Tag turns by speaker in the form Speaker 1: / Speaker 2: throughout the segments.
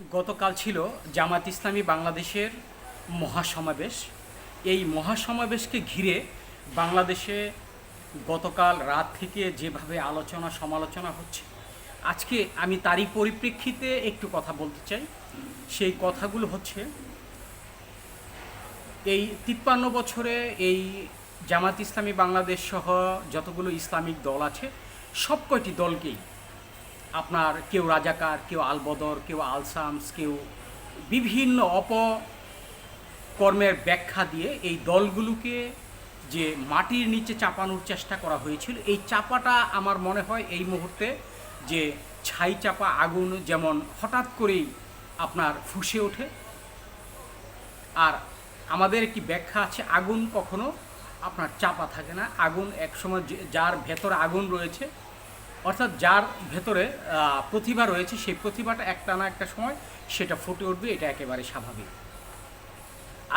Speaker 1: গতকাল ছিল জামাত ইসলামী বাংলাদেশের মহাসমাবেশ। এই মহাসমাবেশকে ঘিরে বাংলাদেশে গতকাল রাত থেকে যেভাবে আলোচনা সমালোচনা হচ্ছে, আজকে আমি তারই পরিপ্রেক্ষিতে একটু কথা বলতে চাই। সেই কথাগুলো হচ্ছে, এই তিপ্পান্ন বছরে এই জামাত ইসলামী বাংলাদেশ সহ যতগুলো ইসলামিক দল আছে সব কয়টি দলকেই আপনার কেউ রাজাকার, কেউ আলবদর, কেউ আলসামস, কেউ বিভিন্ন অপকর্মের ব্যাখ্যা দিয়ে এই দলগুলোকে যে মাটির নিচে চাপানোর চেষ্টা করা হয়েছিল, এই চাপাটা আমার মনে হয় এই মুহূর্তে যে ছাই চাপা আগুন যেমন হঠাৎ করেই আপনার ফুসে ওঠে, আর আমাদের একটি ব্যাখ্যা আছে, আগুন কখনো আপনার চাপা থাকে না। আগুন একসময় যার ভেতর আগুন রয়েছে অর্থাৎ যার ভেতরে প্রতিভা রয়েছে, সেই প্রতিভাটা একটা না একটা সময় সেটা ফুটে উঠবে, এটা একেবারে স্বাভাবিক।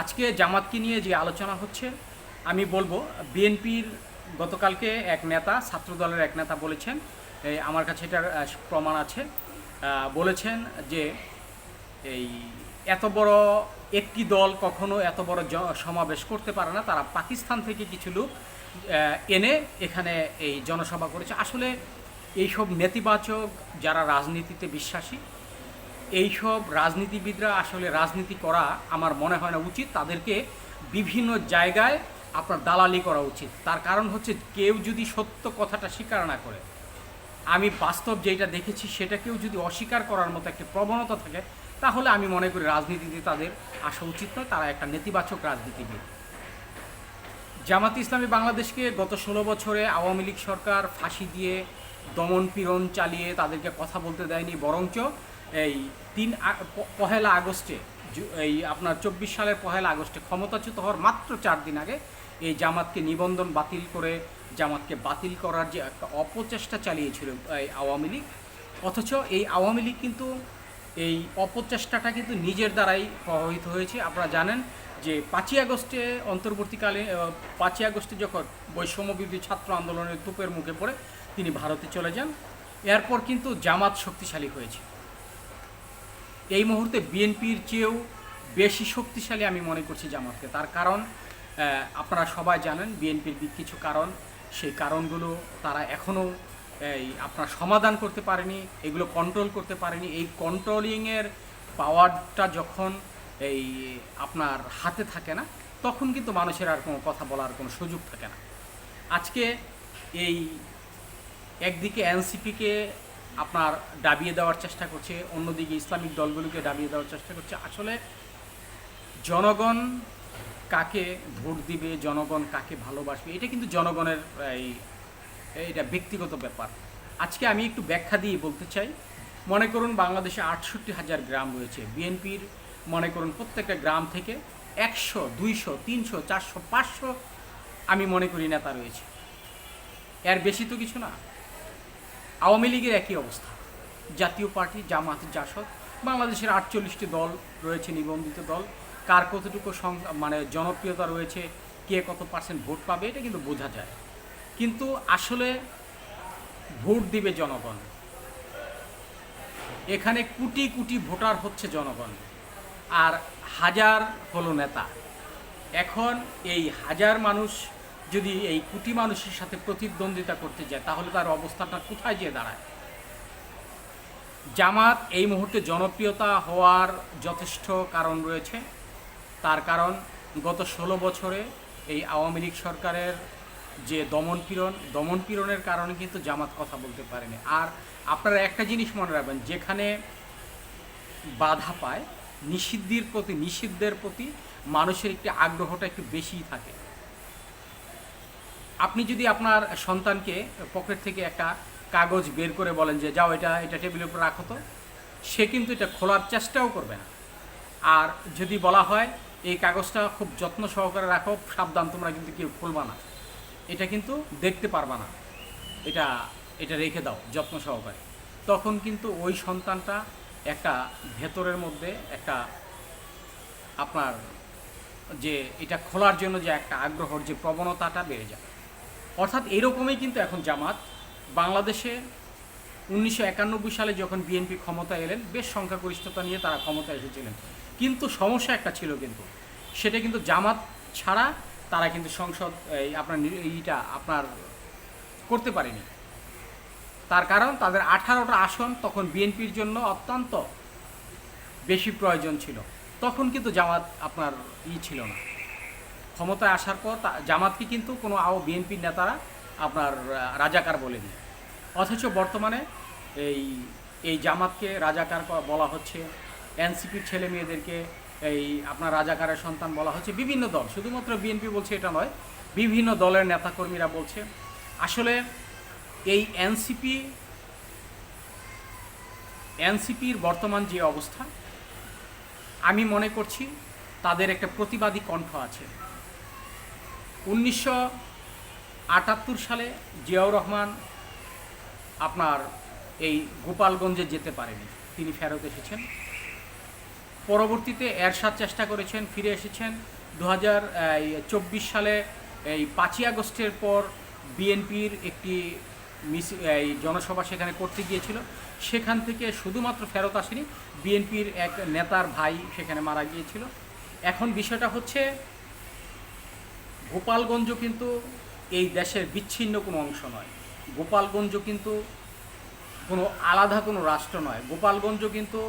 Speaker 1: আজকে জামাতকে নিয়ে যে আলোচনা হচ্ছে, আমি বলব, বিএনপির গতকালকে এক নেতা, ছাত্রদলের এক নেতা বলেছেন আমার কাছে এটার প্রমাণ আছে বলেছেন যে এই এত বড় একটি দল কখনো এত বড় সমাবেশ করতে পারে না, তারা পাকিস্তান থেকে কিছু লোক এনে এখানে এই জনসভা করেছে। আসলে এইসব নেতিবাচক যারা রাজনীতিতে বিশ্বাসী, এইসব রাজনীতিবিদরা আসলে রাজনীতি করা আমার মনে হয় না উচিত। তাদেরকে বিভিন্ন জায়গায় আপনার দালালি করা উচিত। তার কারণ হচ্ছে কেউ যদি সত্য কথাটা স্বীকার না করে, আমি বাস্তব যেটা দেখেছি সেটাকেও যদি অস্বীকার করার মতো একটা প্রবণতা থাকে, তাহলে আমি মনে করি রাজনীতিতে তাদের আসা উচিত নয়। তারা একটা নেতিবাচক রাজনীতিবিদ। জামাত ইসলামী বাংলাদেশকে গত ষোলো বছরে আওয়ামী লীগ সরকার ফাঁসি দিয়ে দমন পীড়ন চালিয়ে তাদেরকে কথা বলতে দেয়নি, বরঞ্চ এই তিন পহেলা আগস্টে এই আপনার চব্বিশ সালের পহেলা আগস্টে ক্ষমতাচ্যুত হওয়ার মাত্র চার দিন আগে এই জামাতকে নিবন্ধন বাতিল করে, জামাতকে বাতিল করার যে একটা অপচেষ্টা চালিয়েছিল এই আওয়ামী লীগ, অথচ এই আওয়ামী লীগ কিন্তু এই অপচেষ্টাটা কিন্তু নিজের দ্বারাই প্রভাবিত হয়েছে। আপনারা জানেন যে পাঁচই আগস্টে অন্তর্বর্তীকালে পাঁচই আগস্টে যখন বৈষম্যবিরোধী ছাত্র আন্দোলনের তুপের মুখে পড়ে তিনি ভারতে চলে যান। এরপর কিন্তু জামাত শক্তিশালী হয়েছে। এই মুহূর্তে বিএনপির চেয়েও বেশি শক্তিশালী আমি মনে করছি জামাতকে। তার কারণ আপনারা সবাই জানেন বিএনপির কিছু কারণ। সেই কারণগুলো তারা এখনও এই, আপনার সমাধান করতে পারেনি, এগুলো কন্ট্রোল করতে পারেনি। এই কন্ট্রোলিংয়ের পাওয়ারটা যখন, এই, আপনার হাতে থাকে না, তখন কিন্তু মানুষের আর কোনো কথা বলার কোনো সুযোগ থাকে না। আজকে এই একদিকে এনসিপিকে আপনার ডাবিয়ে দেওয়ার চেষ্টা করছে, অন্যদিকে ইসলামিক দলগুলোকে ডাবিয়ে দেওয়ার চেষ্টা করছে। আসলে জনগণ কাকে ভোট দিবে, জনগণ কাকে ভালোবাসবে, এটা কিন্তু জনগণের, এই, এটা ব্যক্তিগত ব্যাপার। আজকে আমি একটু ব্যাখ্যা দিয়ে বলতে চাই। মনে করুন বাংলাদেশে আটষট্টি হাজার গ্রাম রয়েছে। বিএনপির মনে করুন প্রত্যেকটা গ্রাম থেকে একশো, দুইশো, তিনশো, চারশো, পাঁচশো আমি মনে করি নেতা রয়েছে। এর বেশি তো কিছু না। আওয়ামী লীগের একই অবস্থা। জাতীয় পার্টি, জামাত, জাসদ, বাংলাদেশের আটচল্লিশটি দল রয়েছে নিবন্ধিত দল। কার কতটুকু মানে জনপ্রিয়তা রয়েছে, কে কত পার্সেন্ট ভোট পাবে, এটা কিন্তু বোঝা যায়। কিন্তু আসলে ভোট দিবে জনগণ। এখানে কোটি কোটি ভোটার হচ্ছে জনগণ। আর হাজার হলো নেতা। এখন এই হাজার মানুষ যদি এই কুটি মানুষের সাথে প্রতিদ্বন্দ্বিতা করতে যায়, তাহলে তার অবস্থাটা কোথায় যেয়ে দাঁড়ায়? জামাত এই মুহূর্তে জনপ্রিয়তা হওয়ার যথেষ্ট কারণ রয়েছে। তার কারণ, গত ষোলো বছরে এই আওয়ামী লীগ সরকারের যে দমনপীড়ন, দমনপীড়নের কারণে কিন্তু জামাত কথা বলতে পারেনি। আর আপনারা একটা জিনিস মনে রাখবেন, যেখানে বাধা পায়, নিষিদ্ধির প্রতি, নিষিদ্ধের প্রতি মানুষের একটি আগ্রহটা একটু বেশিই থাকে। আপনি যদি আপনার সন্তানকে পকেট থেকে একটা কাগজ বের করে বলেন যে, যাও, এটা এটা টেবিলের উপর রাখো তো, সে কিন্তু এটা খোলার চেষ্টাও করবে না। আর যদি বলা হয়, এই কাগজটা খুব যত্ন সহকারে রাখো, সাবধান, তোমরা কিন্তু কেউ খুলবা না। এটা কিন্তু দেখতে পারবা না। এটা এটা রেখে দাও, যত্ন সহকারে। তখন কিন্তু ওই সন্তানটা একটা ভেতরের মধ্যে একটা আপনার যে, এটা খোলার জন্য যে একটা আগ্রহর যে প্রবণতাটা বেড়ে যায় অর্থাৎ এরকমই কিন্তু এখন জামাত। বাংলাদেশে উনিশশো একানব্বই সালে যখন বিএনপি ক্ষমতা এলেন, বেশ সংখ্যাগরিষ্ঠতা নিয়ে তারা ক্ষমতা এসেছিলেন। কিন্তু সমস্যা একটা ছিল কিন্তু, সেটা কিন্তু জামাত ছাড়া তারা কিন্তু সংসদ, এই আপনার এইটা আপনার করতে পারেনি। তার কারণ তাদের আঠারোটা আসন তখন বিএনপির জন্য অত্যন্ত বেশি প্রয়োজন ছিল। তখন কিন্তু জামাত আপনার ই ছিল না। ক্ষমতায় আসার পর জামাতকে কিন্তু কোনো আও বিএনপির নেতারা আপনার রাজাকার বলেনি। অথচ বর্তমানে এই এই জামাতকে রাজাকার বলা হচ্ছে, এনসিপির ছেলে মেয়েদেরকে এই আপনার রাজাকারের সন্তান বলা হচ্ছে, বিভিন্ন দল। শুধুমাত্র বিএনপি বলছে এটা নয়, বিভিন্ন দলের নেতাকর্মীরা বলছে। আসলে এই এনসিপি, এনসিপির বর্তমান যে অবস্থা, আমি মনে করছি তাদের একটা প্রতিবাদী কণ্ঠ আছে। উনিশশো আটাত্তর সালে জিয়াউর রহমান আপনার এই গোপালগঞ্জে যেতে পারেনি। তিনি ফেরত এসেছেন। পরবর্তীতে এরশাদ চেষ্টা করেছেন, ফিরে এসেছেন। দু চব্বিশ সালে এই পাঁচই আগস্টের পর বিএনপির একটি মিস, এই জনসভা সেখানে করতে গিয়েছিল। সেখান থেকে শুধুমাত্র ফেরত আসেনি, বিএনপির এক নেতার ভাই সেখানে মারা গিয়েছিল। এখন বিষয়টা হচ্ছে গোপালগঞ্জ কিন্তু এই দেশের বিচ্ছিন্ন কোনো অংশ নয়। গোপালগঞ্জ কিন্তু কোনো আলাদা কোনো রাষ্ট্র নয়। গোপালগঞ্জ কিন্তু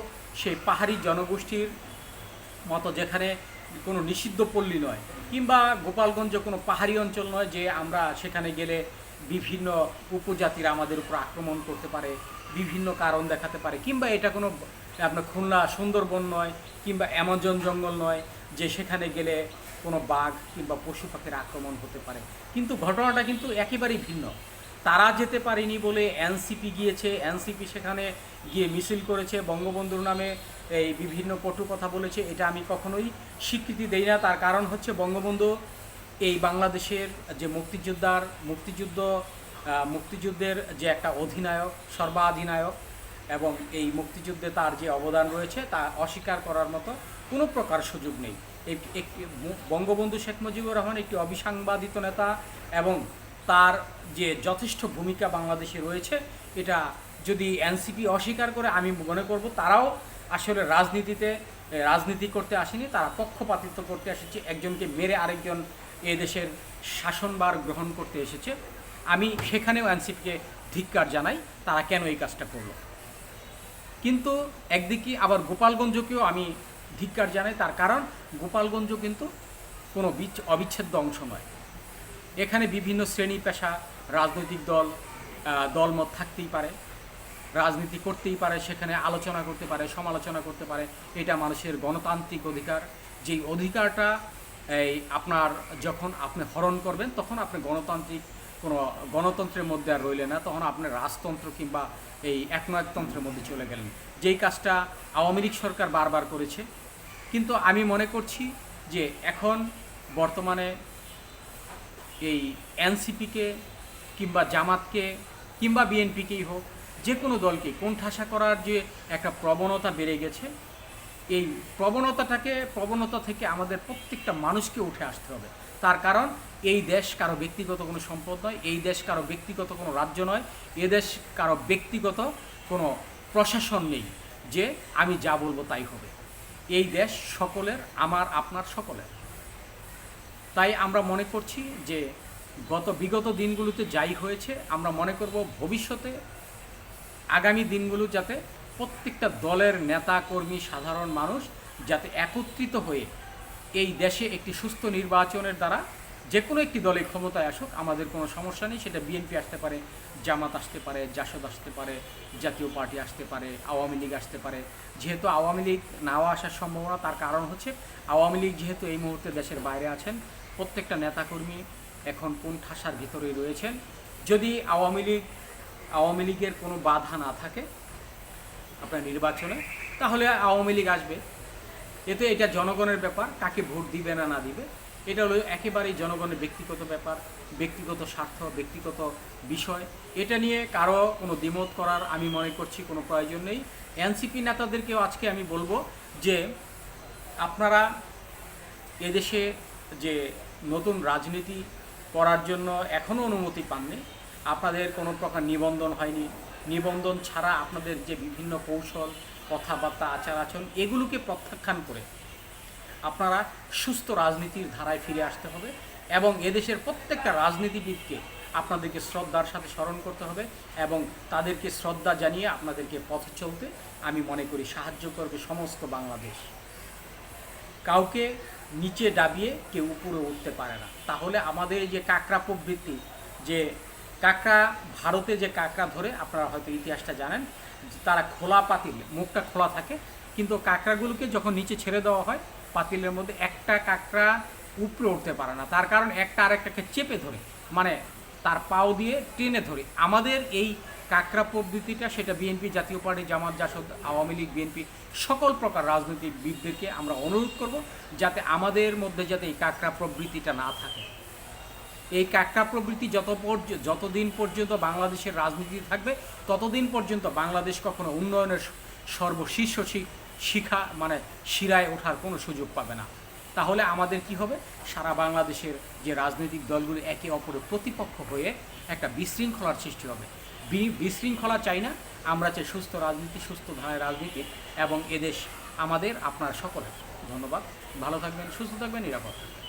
Speaker 1: সেই পাহাড়ি জনগোষ্ঠীর মতো যেখানে কোনো নিষিদ্ধ পল্লী নয়, কিংবা গোপালগঞ্জ কোনো পাহাড়ি অঞ্চল নয় যে আমরা সেখানে গেলে বিভিন্ন উপজাতিরা আমাদের উপর আক্রমণ করতে পারে, বিভিন্ন কারণ দেখাতে পারে, কিংবা এটা কোনো আপনার খুলনা সুন্দরবন নয়, কিংবা অ্যামাজন জঙ্গল নয় যে সেখানে গেলে কোনো বাঘ কিংবা পশু পাখির আক্রমণ হতে পারে। কিন্তু ঘটনাটা কিন্তু একেবারেই ভিন্ন। তারা যেতে পারেনি বলে এনসিপি গিয়েছে। এনসিপি সেখানে গিয়ে মিছিল করেছে। বঙ্গবন্ধুর নামে এই বিভিন্ন কটু কথা বলেছে। এটা আমি কখনোই স্বীকৃতি দেই না। তার কারণ হচ্ছে বঙ্গবন্ধু এই বাংলাদেশের যে মুক্তিযোদ্ধার, মুক্তিযুদ্ধ মুক্তিযুদ্ধের যে একটা অধিনায়ক, সর্বাধিনায়ক এবং এই মুক্তিযুদ্ধে তার যে অবদান রয়েছে, তা অস্বীকার করার মতো কোনো প্রকার সুযোগ নেই। একটি বঙ্গবন্ধু শেখ মুজিবুর রহমান একটি অবিসাংবাদিত নেতা এবং তার যে যথেষ্ট ভূমিকা বাংলাদেশে রয়েছে, এটা যদি এনসিপি অস্বীকার করে, আমি মনে করব তারাও আসলে রাজনীতিতে রাজনীতি করতে আসেনি, তারা পক্ষপাতিত্ব করতে এসেছে, একজনকে মেরে আরেকজন এ দেশের শাসনবার গ্রহণ করতে এসেছে। আমি সেখানেও এনসিপিকে ধিক্কার জানাই, তারা কেন এই কাজটা করল? কিন্তু একদিকে আবার গোপালগঞ্জকেও আমি ধিক্কার জানাই তার কারণ গোপালগঞ্জ কিন্তু কোনো বিচ- অবিচ্ছেদ্য অংশ নয়। এখানে বিভিন্ন শ্রেণি পেশা, রাজনৈতিক দল দলমত থাকতেই পারে, রাজনীতি করতেই পারে, সেখানে আলোচনা করতে পারে, সমালোচনা করতে পারে, এটা মানুষের গণতান্ত্রিক অধিকার। যেই অধিকারটা, এই আপনার যখন আপনি হরণ করবেন, তখন আপনি গণতান্ত্রিক, কোনো গণতন্ত্রের মধ্যে আর রইলেন না, তখন আপনি রাজতন্ত্র কিংবা এই একনায়কতন্ত্রের মধ্যে চলে গেলেন। যেই কাজটা আওয়ামী লীগ সরকার বারবার করেছে কিন্তু আমি মনে করছি যে এখন বর্তমানে এই এনসিপিকে কিংবা জামাতকে কিংবা বিএনপিকেই হোক, যে কোনো দলকে কোণঠাসা করার যে একটা প্রবণতা বেড়ে গেছে, এই প্রবণতাটাকে, প্রবণতা থেকে আমাদের প্রত্যেকটা মানুষকে উঠে আসতে হবে। তার কারণ, এই দেশ কারও ব্যক্তিগত কোনো সম্পদ নয়, এই দেশ কারও ব্যক্তিগত কোনো রাজ্য নয়, এ দেশ কারও ব্যক্তিগত কোনো প্রশাসন নেই যে আমি যা বলব তাই হবে। এই দেশ সকলের, আমার, আপনার সকলের। তাই আমরা মনে করছি যে গত বিগত দিনগুলোতে যাই হয়েছে, আমরা মনে করব ভবিষ্যতে আগামী দিনগুলো যাতে প্রত্যেকটা দলের নেতা, কর্মী, সাধারণ মানুষ যাতে একত্রিত হয়ে এই দেশে একটি সুস্থ নির্বাচনের দ্বারা যে কোনো একটি দলে ক্ষমতায় আসুক, আমাদের কোনো সমস্যা নেই। সেটা বিএনপি আসতে পারে, জামাত আসতে পারে, জাসদ আসতে পারে, জাতীয় পার্টি আসতে পারে, আওয়ামী লীগ আসতে পারে। যেহেতু আওয়ামী লীগ নাও আসার সম্ভাবনা, তার কারণ হচ্ছে আওয়ামী লীগ যেহেতু এই মুহূর্তে দেশের বাইরে আছেন, প্রত্যেকটা নেতাকর্মী এখন কোন ঠাসার ভিতরেই রয়েছেন। যদি আওয়ামী লীগ, আওয়ামী লীগের কোনো বাধা না থাকে আপনার নির্বাচনে, তাহলে আওয়ামী লীগ আসবে। এতে এটা জনগণের ব্যাপার, কাকে ভোট দিবে না না দিবে। এটা হলো একেবারেই জনগণের ব্যক্তিগত ব্যাপার, ব্যক্তিগত স্বার্থ, ব্যক্তিগত বিষয়। এটা নিয়ে কারও কোনো দ্বিমত করার আমি মনে করছি কোনো প্রয়োজন নেই। এনসিপি নেতাদেরকেও আজকে আমি বলব যে, আপনারা এদেশে যে নতুন রাজনীতি করার জন্য এখনও অনুমতি পাননি, আপনাদের কোনো প্রকার নিবন্ধন হয়নি। নিবন্ধন ছাড়া আপনাদের যে বিভিন্ন কৌশল, কথাবার্তা আচার আচরণ এগুলোকে প্রত্যাখ্যান করে আপনারা সুস্থ রাজনীতির ধারায় ফিরে আসতে হবে এবং এদেশের প্রত্যেকটা রাজনীতিবিদকে আপনাদেরকে শ্রদ্ধার সাথে স্মরণ করতে হবে এবং তাদেরকে শ্রদ্ধা জানিয়ে আপনাদেরকে পথে চলতে আমি মনে করি সাহায্য করবে সমস্ত বাংলাদেশ। কাউকে নিচে ডাবিয়ে কেউ উপরে উঠতে পারে না। তাহলে আমাদের যে কাঁকড়া প্রবৃত্তি, যে কাঁকড়া, ভারতে যে কাঁকড়া ধরে আপনারা হয়তো ইতিহাসটা জানেন, তারা খোলা পাতিল, মুখটা খোলা থাকে। কিন্তু কাঁকড়াগুলোকে যখন নিচে ছেড়ে দেওয়া হয় পাতিলের মধ্যে একটা কাঁকড়া উপরে উঠতে পারে না। তার কারণ একটা আরেকটাকে চেপে ধরে মানে তার পাও দিয়ে টেনে ধরে। আমাদের এই কাকরা পদ্ধতিটা, সেটা বিএনপি জাতীয় পার্টি, জামাত, জাসদ, আওয়ামী লীগ বিএনপি সকল প্রকার রাজনৈতিকবিদদেরকে আমরা অনুরোধ করব যাতে আমাদের মধ্যে যাতে এই কাকরা প্রবৃত্তিটা না থাকে। এই কাকরা প্রবৃত্তি যত যতদিন পর্যন্ত বাংলাদেশের রাজনীতি থাকবে, ততদিন পর্যন্ত বাংলাদেশ কখনো উন্নয়নের সর্বশীর্ষ শিখা মানে শিরায় ওঠার কোনো সুযোগ পাবে না। তাহলে আমাদের কি হবে? সারা বাংলাদেশের যে রাজনৈতিক দলগুলো একে অপরের প্রতিপক্ষ হয়ে একটা বিশৃঙ্খলার সৃষ্টি হবে। বিশৃঙ্খলা চাই না। আমরা চাই সুস্থ রাজনীতি, সুস্থ ধারায় রাজনীতি এবং এদেশ আমাদের, আপনার সকলের। ধন্যবাদ। ভালো থাকবেন, সুস্থ থাকবেন, নিরাপদ থাকবেন।